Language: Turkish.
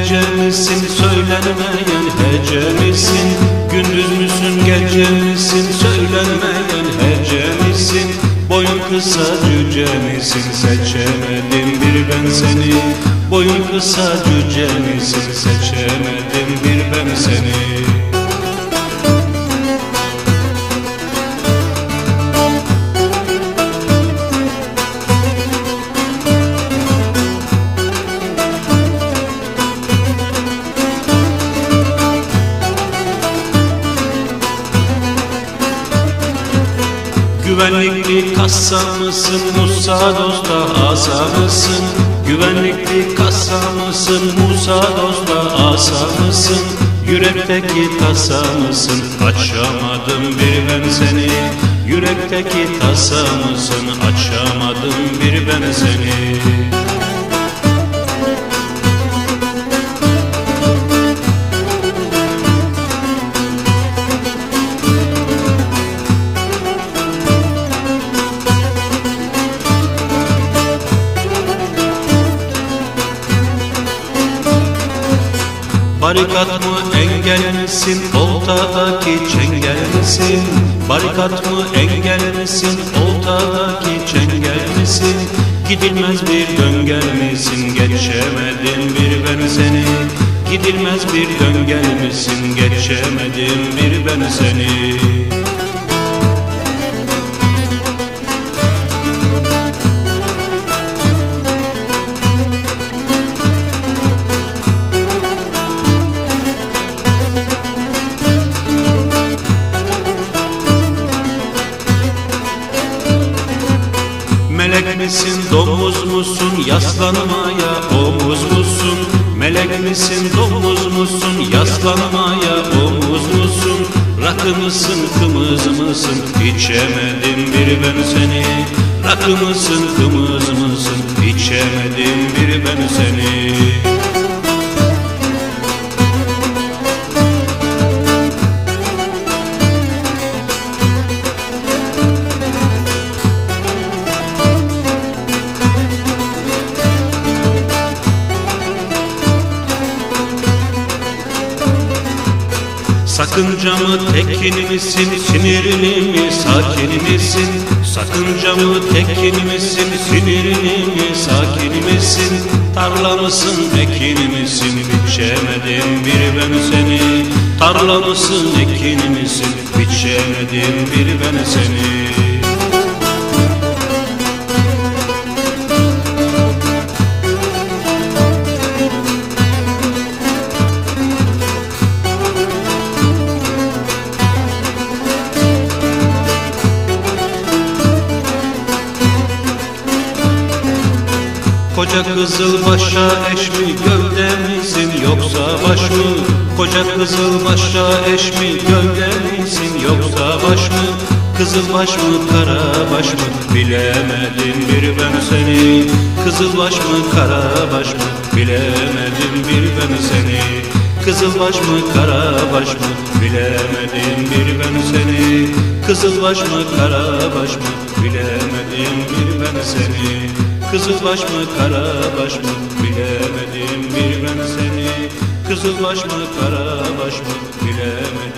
misin söylenmeyen hece misin Gündüz müsün gece misin söylenmeyen hece misin Boyun kısa cüce misin seçemedim bir ben seni. Boyun kısa cüce misin seçemedim bir ben seni Güvenlikli kassa mısın Musa dosta asa mısın? Güvenlikli kassa mısın Musa dosta asa mısın? Yürekteki tasa mısın? Açamadım bir ben seni. Yürekteki tasa mısın? Açamadım bir ben seni Barikat mı engel misin oltadaki çengel misin Barikat mı engel misin oltadaki çengel misin Gidilmez bir döngel misin geçemedim bir ben seni? Gidilmez bir döngel misin geçemedim bir ben seni misin? Domuz musun? Yaslanmaya omuz musun? Melek misin? Domuz musun? Yaslanmaya omuz musun? Rakı mısın? Kımız mısın? İçemedim bir ben seni. Rakı mısın? Kımız mısın? İçemedim bir ben seni Sakınca mı tekin misin, sinirli mi, sakin misin? Sakınca mı tekin misin, sinirli mi, sakin misin? Tarla mısın, ekin misin, biçemedim bir ben seni Tarla mısın, ekin misin, biçemedim bir ben seni Koca kızıl başa eş mi gövde misin yoksa baş mı? Koca kızıl başa eş mi gövde misin yoksa baş mı? Kızıl baş mı kara baş mı? Bilemedim bir ben seni. Kızıl baş mı kara baş mı? Bilemedim bir ben seni. Kızıl baş mı kara baş mı? Bilemedim bir ben seni. Kızıl baş mı kara baş mı? Bilemedim bir ben seni Kızıl baş mı kara baş mı? Bilemedim bir ben seni. Kızıl baş mı kara baş mı? Bilemedim